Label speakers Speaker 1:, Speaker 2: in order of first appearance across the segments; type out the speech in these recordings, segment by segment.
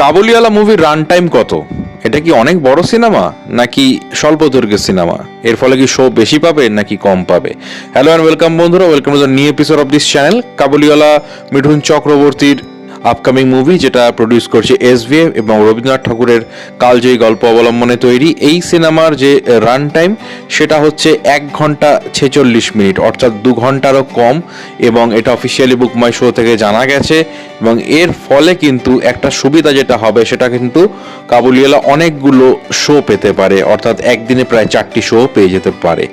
Speaker 1: কাবুলিওয়ালা মুভির run time কত? এটা কি অনেক বড় সিনেমা নাকি স্বল্প দৈর্ঘ্যের সিনেমা এর ফলে কি শো বেশি পাবে নাকি কম পাবে? হ্যালো অ্যান্ড ওয়েলকাম বন্ধুরা welcome to the new episode of this channel Kabuliwala Mithun চক্রবর্তীর আপকামিং মুভি যেটা প্রডিউস করছে এস এবং রবীন্দ্রনাথ ঠাকুরের কালজয়ী গল্প অবলম্বনে তৈরি, এই সিনেমার যে রান টাইম সেটা হচ্ছে এক ঘণ্টা ছেচল্লিশ মিনিট, অর্থাৎ দু ঘন্টারও কম এবং এটা অফিসিয়ালি বুক মাই শো থেকে জানা গেছে এবং এর ফলে কিন্তু একটা সুবিধা যেটা হবে সেটা কিন্তু কাবুলিওয়ালা অনেকগুলো শো পেতে পারে, অর্থাৎ একদিনে প্রায় চারটি শো পেয়ে যেতে পারে।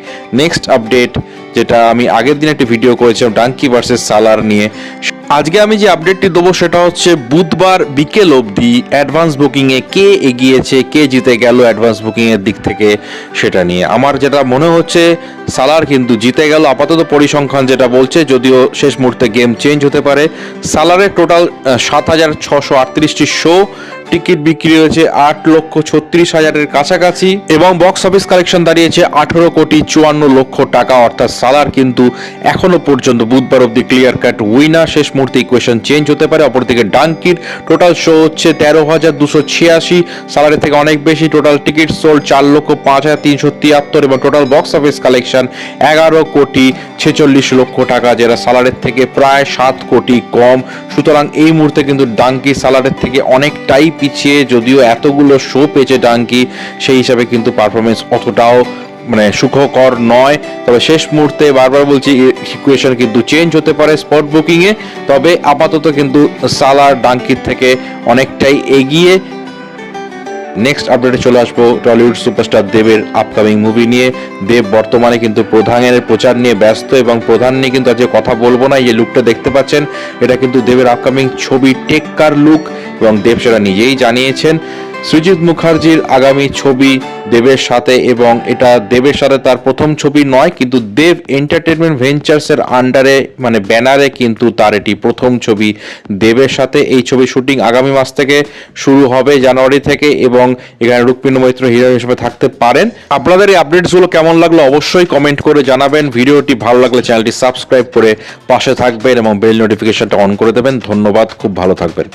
Speaker 1: নেক্সট আপডেট যেটা আমি আগের দিন একটি ভিডিও করেছিলাম ডাঙ্কি ভার্সেস সালার নিয়ে আজকে আমি যে আপডেটটি দেবো সেটা হচ্ছে বুধবার বিকেল অবধি অ্যাডভান্স বুকিংয়ে কে এগিয়েছে, কে জিতে গেল অ্যাডভান্স বুকিংয়ের দিক থেকে সেটা নিয়ে। আমার যেটা মনে হচ্ছে, সালার কিন্তু জিতে গেল। আপাতত পরিসংখ্যান যেটা বলছে, যদিও শেষ মুহূর্তে গেম চেঞ্জ হতে পারে, সালারের টোটাল সাত হাজার ছশো আটত্রিশটি শো টিকিট বিক্রি হয়েছে আট লক্ষ ছত্রিশ হাজারের কাছাকাছি, এবং বক্স অফিস কালেকশন দাঁড়িয়েছে আঠেরো কোটি চুয়ান্ন লক্ষ টাকা। অর্থাৎ সালার কিন্তু এখনও পর্যন্ত বুধবার অব্দি ক্লিয়ার কাট উইনার শেষ মুহূর্তে ইকুয়েশন চেঞ্জ হতে পারে। অপরদিকে ডাঙ্কির টোটাল শো হচ্ছে তেরো হাজার দুশো ছিয়াশি। সালারের থেকে অনেক বেশি। টোটাল টিকিট সোল্ড চার লক্ষ পাঁচ হাজার তিনশো তিয়াত্তর এবং টোটাল বক্স অফিস কালেকশন এগারো কোটি ছেচল্লিশ লক্ষ টাকা, যেটা সালারের থেকে প্রায় সাত কোটি কম। সুতরাং এই মুহূর্তে কিন্তু ডাঙ্কি সালারের থেকে অনেকটাই পিছিয়ে, যদিও এতগুলো শো পেয়েছে ডাঙ্কি সেই হিসাবে কিন্তু পারফরমেন্স অতটাও মানে সুখকর নয়। তবে শেষ মুহূর্তে বারবার বলছি ইকুয়েশন কিন্তু চেঞ্জ হতে পারে স্পট বুকিংয়ে তবে আপাতত কিন্তু সালার ডাঙ্কির থেকে অনেকটাই এগিয়ে নেক্সট আপডেটে চলে আসব টলিউড সুপারস্টার দেবের আপকামিং মুভি নিয়ে। দেব বর্তমানে কিন্তু প্রধানের প্রচার নিয়ে ব্যস্ত এবং প্রধান নিয়ে কিন্তু আজকে কথা বলব না, এই লুকটা দেখতে পাচ্ছেন, এটা কিন্তু দেবের আপকামিং ছবি টেক্কার লুক এবং দেব সেটা নিজেই জানিয়েছেন। সৃজিত মুখার্জির আগামী ছবি দেবের সাথে এবং এটা দেবের সাথে তার প্রথম ছবি নয়, কিন্তু দেব এন্টারটেনমেন্ট ভেঞ্চার্সের আন্ডারে মানে ব্যানারে কিন্তু তার এটি প্রথম ছবি দেবের সাথে। এই ছবি শুটিং আগামী মাস থেকে শুরু হবে জানুয়ারি থেকে এবং এখানে রুক্মিণী মৈত্র হিরো হিসেবে থাকতে পারেন। আপনাদের এই আপডেটসগুলো কেমন লাগল অবশ্যই কমেন্ট করে জানাবেন। ভিডিওটি ভালো লাগলে চ্যানেলটি সাবস্ক্রাইব করে পাশে থাকবেন এবং বেল নোটিফিকেশনটা অন করে দেবেন। ধন্যবাদ, খুব ভালো থাকবেন।